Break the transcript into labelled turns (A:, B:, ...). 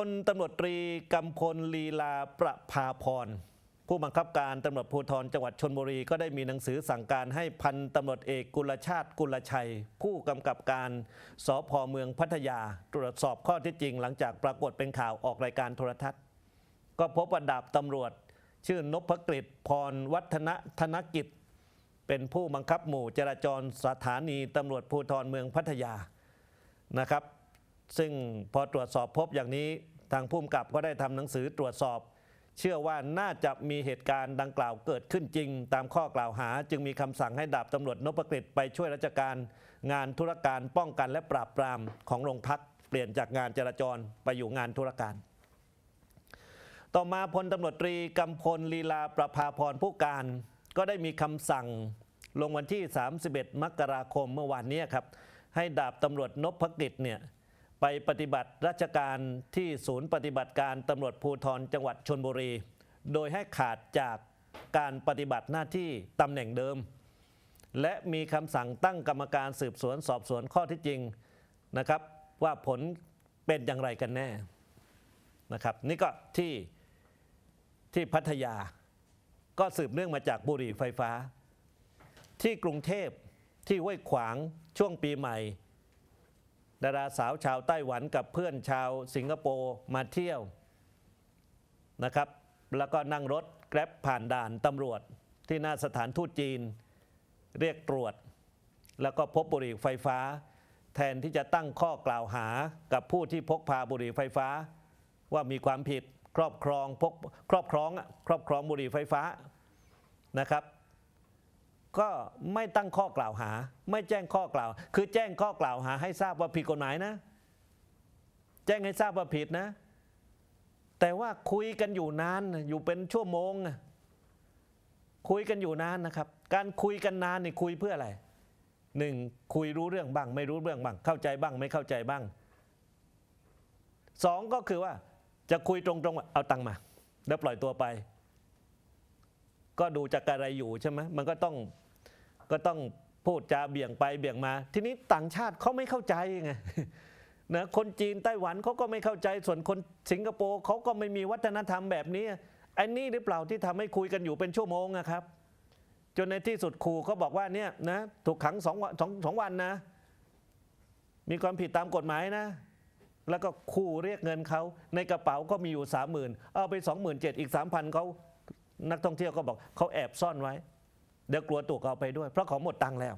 A: พลตำรวจตรีกำพลลีลาประภาพรผู้บังคับการตำรวจภูธรจังหวัดชนบุรีก็ได้มีหนังสือสั่งการให้พันตำรวจเอกกุลชาติกุลชัย ผู้กำกับการสพเมืองพัทยา ตรวจสอบข้อเท็จจริง หลังจากปรากฏเป็นข่าวออกรายการโทรทัศน์ ก็พบว่าดาบตำรวจ ชื่อนพกฤษพรวัฒนธนกิจ เป็นผู้บังคับหมู่จราจรสถานีตำรวจภูธรเมืองพัทยานะครับ ซึ่งพอตรวจสอบพบอย่างนี้ทางผู้กำกับก็ได้ทำหนังสือตรวจสอบ เชื่อว่าน่าจะมีเหตุการณ์ดังกล่าวเกิดขึ้นจริง ตามข้อกล่าวหา จึงมีคำสั่งให้ดาบตำรวจนพกฤษไปช่วยราชการ งานธุรการป้องกันและปราบปรามของโรงพักเปลี่ยนจากงานจราจรไปอยู่งานธุรการ ต่อมาพลตำรวจตรีกำพลลีลาประภาพรผู้การ ก็ได้มีคำสั่งลงวันที่ 31 มกราคมเมื่อวานนี้ครับให้ดาบตำรวจนพกิจเนี่ย ไปปฏิบัติราชการที่ศูนย์ปฏิบัติการตำรวจภูธรจังหวัดชนบุรี โดยให้ขาดจากการปฏิบัติหน้าที่ตำแหน่งเดิม และมีคำสั่งตั้งกรรมการสืบสวนสอบสวนข้อที่จริงนะครับ ว่าผลเป็นอย่างไรกันแน่นะครับ นี่ก็ที่ที่พัทยา ก็สืบเนื่องมาจากบุหรี่ไฟฟ้า ที่กรุงเทพที่ห้วยขวางช่วงปีใหม่ ดาราสาวชาวไต้หวันกับเพื่อนชาวสิงคโปร์มาเที่ยวนะครับ แล้วก็นั่งรถแกร็บผ่านด่านตำรวจที่หน้าสถานทูตจีน เรียกตรวจ แล้วก็พบบุหรี่ไฟฟ้า แทนที่จะตั้งข้อกล่าวหากับผู้ที่พกพาบุหรี่ไฟฟ้า ว่ามีความผิดครอบครองพกครอบครองอะครอบครองบุหรี่ไฟฟ้านะครับ ก็ไม่ตั้งข้อกล่าวหา ไม่แจ้งข้อกล่าว คือแจ้งข้อกล่าวหา ให้ทราบว่าผิดกฎหมายนะ แจ้งให้ทราบว่าผิดนะ แต่ว่าคุยกันอยู่นานอยู่เป็นชั่วโมง คุยกันอยู่นานนะครับ การคุยกันนานนี่คุยเพื่ออะไรหนึ่งคุยรู้เรื่องบ้าง ไม่รู้เรื่องบ้าง เข้าใจบ้าง ไม่เข้าใจบ้างสองก็คือว่าจะคุยตรงๆเอาตังค์มา แล้วปล่อยตัวไป ก็ดูจากอะไรอยู่ใช่ไหมมันก็ต้อง ก็ต้องพูดจาเบี่ยงไปเบี่ยงมา ทีนี้ต่างชาติเขาไม่เข้าใจไงนะคนจีนไต้หวันเขาก็ไม่เข้าใจส่วนคนสิงคโปร์เขาก็ไม่มีวัฒนธรรมแบบนี้ไอ้นี่หรือเปล่าที่ทำให้คุยกันอยู่เป็นชั่วโมงนะครับ จนในที่สุดครูเขาบอกว่าเนี่ยนะถูกขังสองวันสองสองวันนะ มีความผิดตามกฎหมายนะ แล้วก็คู่เรียกเงินเขาในกระเป๋าก็มีอยู่สามหมื่นเอาไปสองหมื่นเจ็ดอีกสามพันเขานักท่องเที่ยวก็บอกเขาแอบซ่อนไว้ เดี๋ยวกลัวถูกเอาไปด้วย เพราะเขาหมดตังค์แล้ว